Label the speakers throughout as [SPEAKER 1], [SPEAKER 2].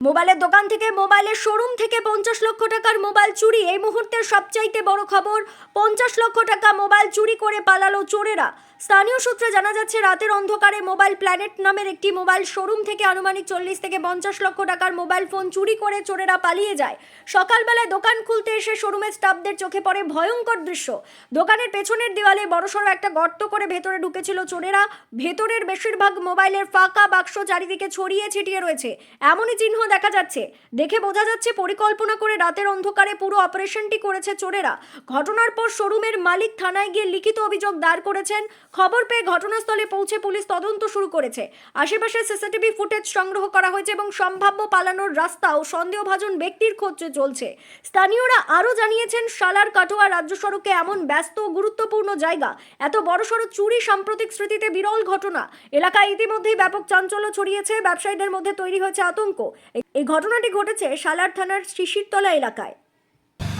[SPEAKER 1] মোবাইলের দোকান থেকে, মোবাইলের শোরুম থেকে পঞ্চাশ লক্ষ টাকার মোবাইল চুরি। এই মুহূর্তের সবচাইতে বড় খবর, পঞ্চাশ লক্ষ টাকা মোবাইল চুরি করে পালালো চোরেরা। স্থানীয় সূত্রে জানা যাচ্ছে, রাতের অন্ধকারে মোবাইল প্ল্যানেট নামের একটি মোবাইল শোরুম থেকে আনুমানিক চল্লিশ থেকে পঞ্চাশ লক্ষ টাকার মোবাইল ফোন চুরি করে চোরেরা পালিয়ে যায়। সকালবেলায় দোকান খুলতে এসে শোরুমের স্টাফদের চোখে পড়ে ভয়ঙ্কর দৃশ্য। দোকানের পেছনের দেওয়ালে বড়সড় একটা গর্ত করে ভেতরে ঢুকেছিল চোরেরা। ভেতরের বেশিরভাগ মোবাইলের ফাঁকা বাক্স চারিদিকে ছড়িয়ে ছিটিয়ে রয়েছে। এমনই চিহ্ন দেখা যাচ্ছে। দেখে বোঝা যাচ্ছে, পরিকল্পনা করে রাতের অন্ধকারে পুরো অপারেশনটি করেছে চোরেরা। ঘটনার পর শোরুমের মালিক থানায় গিয়ে লিখিত অভিযোগ দায়ের করেছেন। খবর পেয়ে ঘটনাস্থলে পৌঁছে পুলিশ তদন্ত শুরু করেছে। আশেপাশে সিসিটিভি ফুটেজ সংগ্রহ করা হয়েছে এবং সম্ভাব্য পালানোর রাস্তা ও সন্দেহভাজন ব্যক্তির খোঁজে চলছে। স্থানীয়রা আরও জানিয়েছেন সালার কাটোয়া রাজ্য সড়কে এমন ব্যস্ত ও গুরুত্বপূর্ণ জায়গা, এত বড়সড় চুরি সাম্প্রতিক স্মৃতিতে বিরল ঘটনা। এলাকায় ইতিমধ্যেই ব্যাপক চাঞ্চল্য ছড়িয়েছে, ব্যবসায়ীদের মধ্যে তৈরি হয়েছে আতঙ্ক। এই- ঘটনাটি ঘটেছে সালার থানার শিশিরতলা এলাকায়।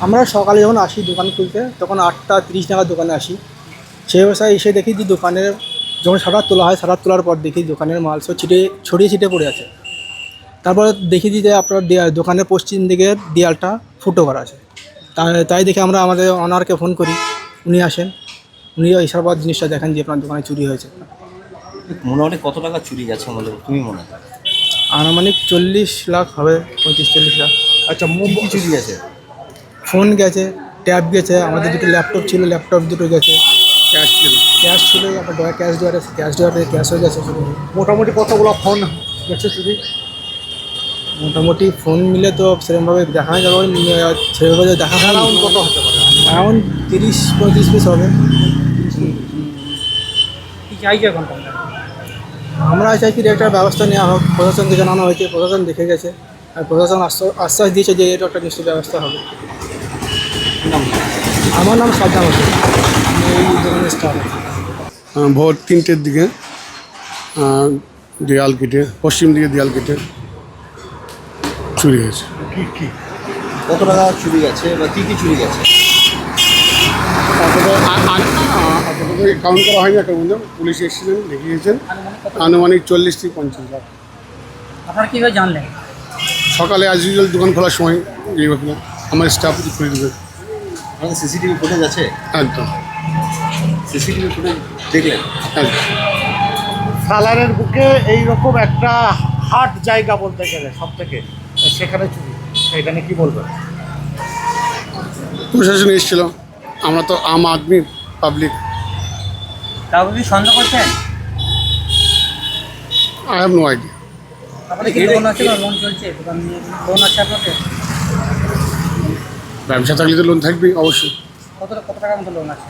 [SPEAKER 2] আমরা সকালে যখন আসি দোকান খুলতে, তখন আটটা তিরিশ নাগাদ দোকানে আসি। সেই অবস্থায় এসে দেখি যে দোকানের যখন সারাত তোলা হয় সারাত তোলার পর দেখি দোকানের মাল সব ছিটে ছড়িয়ে ছিটে পড়ে আছে। তারপর দেখি যে আপনার দোকানের পশ্চিম দিকের দেয়ালটা ফুটো করা আছে। তাই তাই দেখে আমরা আমাদের অনারকে ফোন করি উনি আসেন। উনি এইসব জিনিসটা দেখেন যে আপনার দোকানে চুরি হয়েছে।
[SPEAKER 3] মোটামুটি কত টাকা চুরি গেছে আমাদের তুমি মনে হয়
[SPEAKER 2] আনুমানিক চল্লিশ লাখ হবে পঁয়ত্রিশ চল্লিশ লাখ।
[SPEAKER 3] আচ্ছা কি চুরি গেছে?
[SPEAKER 2] ফোন গেছে ট্যাব গেছে আমাদের দুটো ল্যাপটপ ছিল ল্যাপটপ দুটো গেছে।
[SPEAKER 4] ক্যাশ ছিল
[SPEAKER 2] ক্যাশ ছিল আপনার ডয়া ক্যাশ দেওয়ার আছে ক্যাশ দেওয়ার ক্যাশ হয়ে গেছে।
[SPEAKER 4] মোটামুটি কতগুলো ফোন গেছে চুরি?
[SPEAKER 2] মোটামুটি ফোন মিলে তো সেরকমভাবে দেখা যাবে সেভাবে দেখা হয়
[SPEAKER 4] অ্যারাউন্ড কত হতে পারে?
[SPEAKER 2] অ্যারাউন্ড তিরিশ পঁয়ত্রিশ পিস হবে।
[SPEAKER 5] কি চাইছে এখন
[SPEAKER 2] আমরা চাইছি একটা ব্যবস্থা নেওয়া হোক প্রশাসনকে জানানো হয়েছে প্রশাসন দেখে গেছে আর প্রশাসন আশ্বাস দিয়েছে যে এটা একটা নিশ্চয় ব্যবস্থা হবে। আমার নাম সাদ্দাম হোসেন। এই
[SPEAKER 4] ভোর তিনটের দিকে দেয়াল কেটে পশ্চিম দিকে দেয়াল কেটে চুরি হয়েছে।
[SPEAKER 3] কত টাকা চুরি গেছে বা কি কি চুরি গেছে?
[SPEAKER 4] আপাতত কাউন্ট করা হয়নি একটা মধ্যে পুলিশ এসেছিলেন দেখিয়েছেন। আনুমানিক চল্লিশ থেকে পঞ্চাশ লাখ।
[SPEAKER 5] আপনারা কীভাবে জানলেন?
[SPEAKER 4] সকালে আজ ইউজুয়াল দোকান খোলার সময় এই আমার স্টাফ খুলে দেবে।
[SPEAKER 3] সিসিটিভি ফুটেজ আছে?
[SPEAKER 4] একদম।
[SPEAKER 3] সিসিটিভি ফুটেজ দেখলেন?
[SPEAKER 4] একদম
[SPEAKER 6] সালারের বুকে এইরকম একটা হাট জায়গা বলতে গেলে সব থেকে সেখানে চুরি। নিয়ে কি বলবেন?
[SPEAKER 4] প্রশাসন এসেছিল। আমরা তো আম আদমি পাবলিক
[SPEAKER 5] কাউকে কি সন্দেহ করছেন?
[SPEAKER 4] আই হ্যাভ নো আইডিয়া
[SPEAKER 5] আপনাদের কি লোন আছে লোন চলছে? দোকান নিয়ে লোন আছে আপনাদের?
[SPEAKER 4] ব্যবসা থাকলে তো লোন থাকবেই অবশ্যই।
[SPEAKER 5] কত কত টাকার মতো লোন আছে?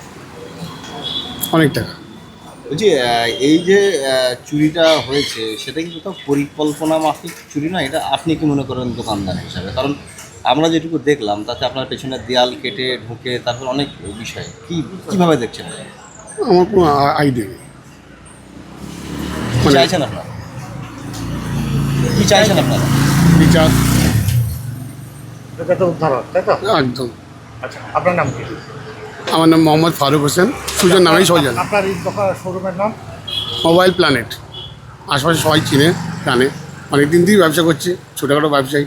[SPEAKER 4] অনেক টাকা।
[SPEAKER 3] বলছি এই যে চুরিটা হয়েছে সেটা কিন্তু কোথাও পরিকল্পনা মাফিক চুরি না এটা আপনি কি মনে করেন দোকানদার হিসাবে? কারণ আমরা যেটুকু দেখলাম তাতে আপনার পেছনে দেয়াল কেটে ঢুকে তারপর অনেক বিষয়। কি কীভাবে দেখছেন?
[SPEAKER 4] আমার কোনো আইডিয়া নেই।
[SPEAKER 3] কি
[SPEAKER 4] মানে-
[SPEAKER 3] চাইছেন আপনারা? কি চাইছেন আপনারা?
[SPEAKER 4] বিচার
[SPEAKER 6] এটা তো উদ্ধার তাই তো?
[SPEAKER 4] একদম।
[SPEAKER 6] আচ্ছা আপনার নাম কি?
[SPEAKER 4] আমার নাম মোহাম্মদ ফারুক হোসেন। সুজন নামেই সবাই জানে।
[SPEAKER 6] আপনার এই দোকান শোরুমের নাম?
[SPEAKER 4] Mobile Planet. আশপাশে সবাই চিনে জানে। অনেকদিন দিয়েই ব্যবসা করছি ছোটোখাটো ব্যবসায়ী।